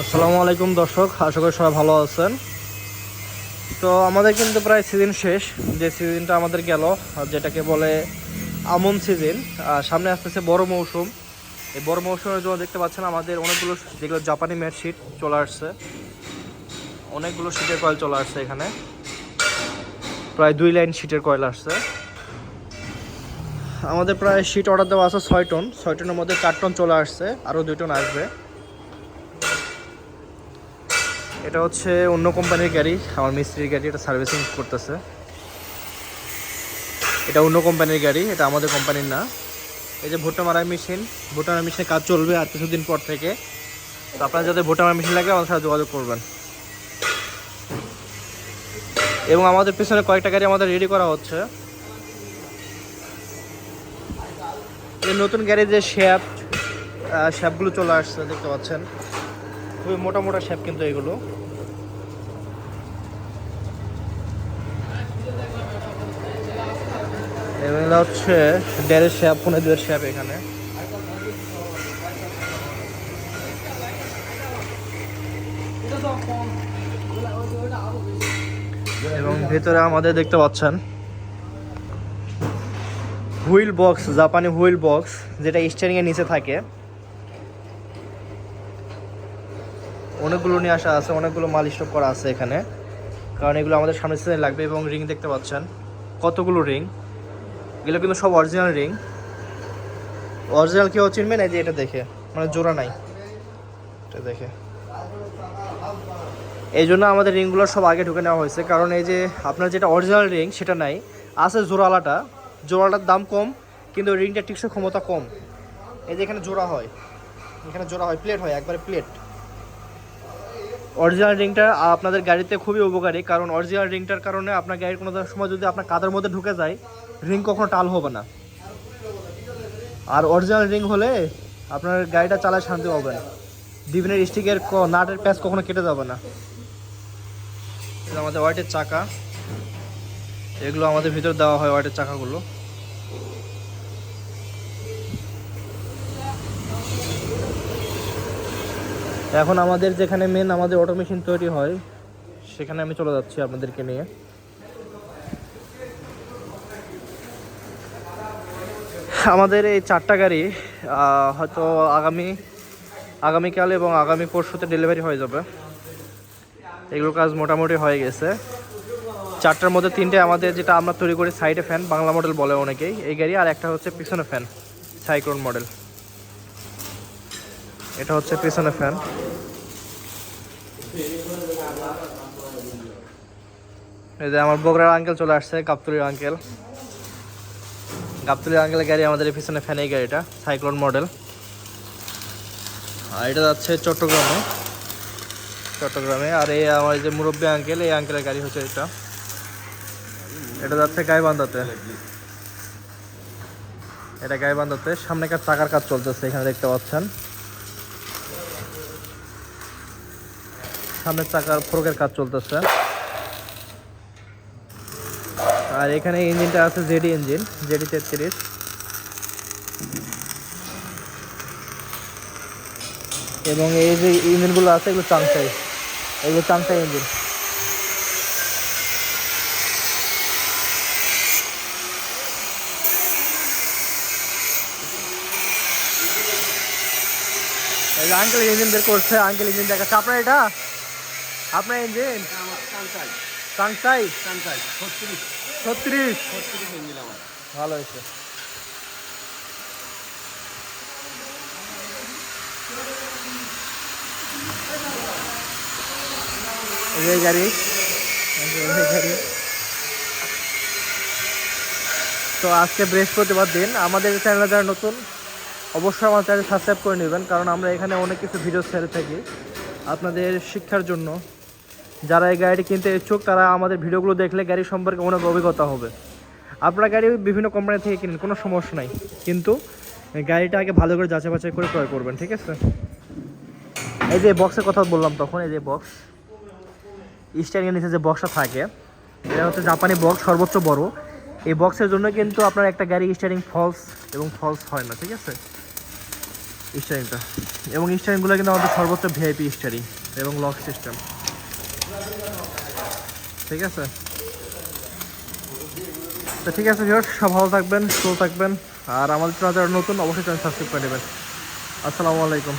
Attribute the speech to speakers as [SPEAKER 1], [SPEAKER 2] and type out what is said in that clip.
[SPEAKER 1] আসসালামু আলাইকুম দর্শক, আশা করি সবাই ভালো আছেন। তো আমাদের কিন্তু প্রায় সিজন শেষ, যে সিজনটা আমাদের গেল, যেটাকে বলে আমন সিজন সামনে আসতেছে বড় মৌসুম। এই বড় মৌসুমের জন্য দেখতে পাচ্ছেন আমাদের অনেকগুলো, যেগুলো জাপানি ম্যাট শিট চলে আসছে। অনেকগুলো শিটের কয়েল চলে আসছে এখানে। প্রায় দুই লাইন শিটের কয়েল আসছে। আমাদের প্রায় শিট অর্ডার দেওয়া আছে ছয় টন ছয় টনের মধ্যে চার টন চলে আসছে, আরও দুই টন আসবে। এটা হচ্ছে অন্য কোম্পানির গাড়ি, আমার মিস্ত্রির গাড়ি, এটা সার্ভিসিং করতেছে। এটা অন্য কোম্পানির গাড়ি, এটা আমাদের কোম্পানির না। এই যে ভুট্টা মারার মেশিন ভুট্টা মারার মেশিনে কাজ চলবে আর কিছুদিন পর থেকে। তো আপনার যাদের ভুট্টা মারার মেশিন লাগে, আমাদের সাথে যোগাযোগ করবেন। এবং আমাদের পিছনে কয়েকটা গাড়ি আমাদের রেডি করা হচ্ছে। এই নতুন গাড়ির যে শ্যাপ শ্যাপগুলো চলে আসছে, দেখতে পাচ্ছেন। খুবই মোটা মোটা শ্যাপ কিন্তু এগুলো। হচ্ছে ডেরের শ্যাপ ফোনে দুয়ের শ্যাপ এখানে। এবং ভেতরে আমাদের দেখতে পাচ্ছেন হুইল বক্স, জাপানি হুইল বক্স, যেটা স্টিয়ারিং এর নিচে থাকে। অনেকগুলো নিয়ে আসা আছে, অনেকগুলো মাল স্টক করা আছে এখানে। কারণ এগুলো আমাদের সামনে সিজনে লাগবে এবং রিং দেখতে পাচ্ছেন। কতগুলো রিং এগুলো কিন্তু সব অরিজিনাল রিং অরিজিনাল কেউ চিনবে না? যে এটা দেখে। মানে জোড়া নাই। এটা দেখে। এই জন্য আমাদের রিংগুলো সব আগে ঢুকে নেওয়া হয়েছে। কারণ এই যে আপনার যেটা অরিজিনাল রিং সেটা নাই। আছে জোড়ালাটা জোড়াটার দাম কম, কিন্তু রিংটা টিকসই ক্ষমতা কম। এই যে এখানে জোড়া হয়। এখানে জোড়া হয় প্লেট হয়, একবারে প্লেট অরিজিনাল রিংটা আপনাদের গাড়িতে খুবই উপকারী, কারণ অরিজিনাল রিংটার কারণে আপনার গাড়ির কোনো সময় যদি আপনার কাদার মধ্যে ঢুকে যায় রিং কখনো টাল হবে না। আর অরিজিনাল রিং হলে আপনার গাড়িটা চালায় শান্তি হবে না ডিভিনের স্টিকের নাটের প্যাচ কখনো কেটে যাবে না। আমাদের ওয়াইটের চাকা। এগুলো আমাদের ভিতর দেওয়া হয় ওয়াইটের চাকাগুলো। এখন আমাদের যেখানে মেন আমাদের অটো মেশিন তৈরি হয়, সেখানে আমি চলে যাচ্ছি আপনাদেরকে নিয়ে। আমাদের এই চারটা গাড়ি হয়তো আগামী, আগামীকাল এবং আগামী পরশুতে ডেলিভারি হয়ে যাবে। এগুলো কাজ মোটামুটি হয়ে গেছে। চারটার মধ্যে তিনটে আমাদের যেটা আমরা তৈরি করি সাইডে ফ্যান বাংলা মডেল বলে অনেকেই। এই গাড়ি আর একটা হচ্ছে পিছনে ফ্যান সাইক্লোন মডেল এটা হচ্ছে পিছনে ফ্যান এই যে আমার বগুড়ার আঙ্কেল চলে আসছে, গাবতলির আঙ্কেল গাবতলির আঙ্কেলের গাড়ি আমাদের পিছনে ফ্যান গাড়িটা সাইক্লোন মডেল আর এটা যাচ্ছে চট্টগ্রামে। চট্টগ্রামে। আর এই আমার যে মুরব্বী আঙ্কেল এই আঙ্কেলের গাড়ি হচ্ছে এটা। এটা যাচ্ছে গাইবান্ধাতে। এটা গাইবান্ধাতে। সামনে কার চাকার কাজ চলতেছে, এখানে দেখতে পাচ্ছেন। সামনের চাকার ফোরকের কাজ চলতেছে। আর এখানে ইঞ্জিনটা আছে জেডি ইঞ্জিন, জেডি তেত্রিশ। এবং এই যে ইঞ্জিনগুলো আছে, এগুলো চাংসাই এগুলো চাংসাই ইঞ্জিন। আঙ্কেল ইঞ্জিন বের করছে আঙ্কেল ইঞ্জিন দেখাচ্ছে। আপনার এটা? আপনার ইঞ্জিন ছত্রিশ। ভালো হয়েছে। এই যে গাড়ি। এই যে গাড়ি। তো আজকে বৃহস্পতিবার দিন। আমাদের চ্যানেলে যারা নতুন অবশ্যই আমার চ্যানেল সাবস্ক্রাইব করে নেবেন কারণ আমরা এখানে অনেক কিছু ভিডিও ছেড়ে থাকি। আপনাদের শিক্ষার জন্য। যারা এই গাড়িটি কিনতে ইচ্ছুক, তারা আমাদের ভিডিওগুলো দেখলে গাড়ি সম্পর্কে অনেক অভিজ্ঞতা হবে। আপনারা গাড়ি বিভিন্ন কোম্পানি থেকে কিনেন, কোনো সমস্যা নাই। কিন্তু গাড়িটা আগে ভালো করে যাচাই বাছাই করে ক্রয় করবেন, ঠিক আছে? এই যে বক্সের কথা বললাম তখন, এই যে বক্স স্টারিংয়ের নিচে যে বক্সটা থাকে, এটা হচ্ছে জাপানি বক্স সর্বোচ্চ বড়। এই বক্সের জন্য কিন্তু আপনার একটা গাড়ি স্টারিং ফলস এবং ফলস হয় না, ঠিক আছে? স্টারিংটা এবং স্টারিংগুলো কিন্তু আমাদের সর্বোচ্চ ভিআইপি স্টারিং এবং লক সিস্টেম ঠিক আছে? তো ঠিক আছে ভিউয়ার্স, সব ভালো থাকবেন, সুস্থ থাকবেন। আর আমাদের চ্যানেল নতুন, অবশ্যই চ্যানেল সাবস্ক্রাইব করে নেবেন। আসসালামু আলাইকুম।